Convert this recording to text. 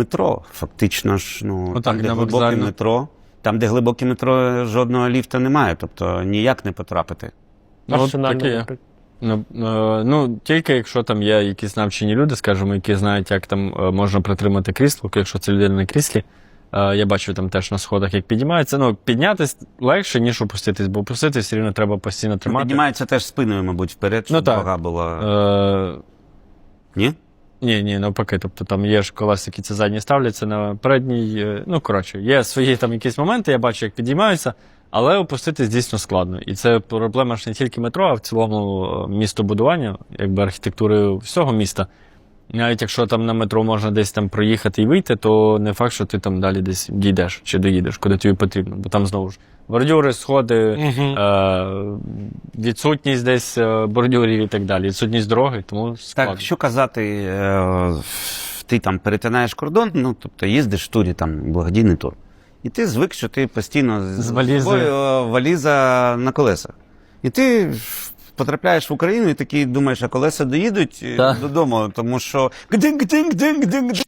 метро. Фактично ж, ну, Отак, там, де глибоке вокзальну. метро. Там, де глибоке метро, жодного ліфта немає, тобто ніяк не потрапити. Ну, от Арсенальний, таке наприклад. Ну, е, ну, тільки якщо там є якісь навчені люди, скажімо, які знають, як там е, можна притримати крісло, якщо це людина на кріслі. Е, Я бачу там теж на сходах, як піднімається. Ну, піднятись легше, ніж опуститись, бо опуститись все рівно треба постійно тримати. Піднімається теж спиною, мабуть, вперед, щоб Ну, так. вага була. Е, Ні? Ні, ні, навпаки. Тобто там є ж колесики, ці задні ставляться на передній. е, Ну, коротше, є свої там якісь моменти, я бачу, як підіймаються, але опуститись дійсно складно. І це проблема ж не тільки метро, а в цілому е, містобудування, якби архітектури всього міста. Навіть якщо там на метро можна десь там проїхати і вийти, то не факт, що ти там далі десь дійдеш чи доїдеш, куди тобі потрібно. Бо там знову ж бордюри, сходи, е, відсутність десь е, бордюрів і так далі, відсутність дороги, тому складно. Так, що казати, е, ти там перетинаєш кордон, ну тобто їздиш в турі, там благодійний тур. І ти звик, що ти постійно з, З валізою. собою, е, валіза на колесах. І ти потрапляєш в Україну і такий думаєш, а колеса доїдуть е, додому, тому що гдинг-динг-динг-динг.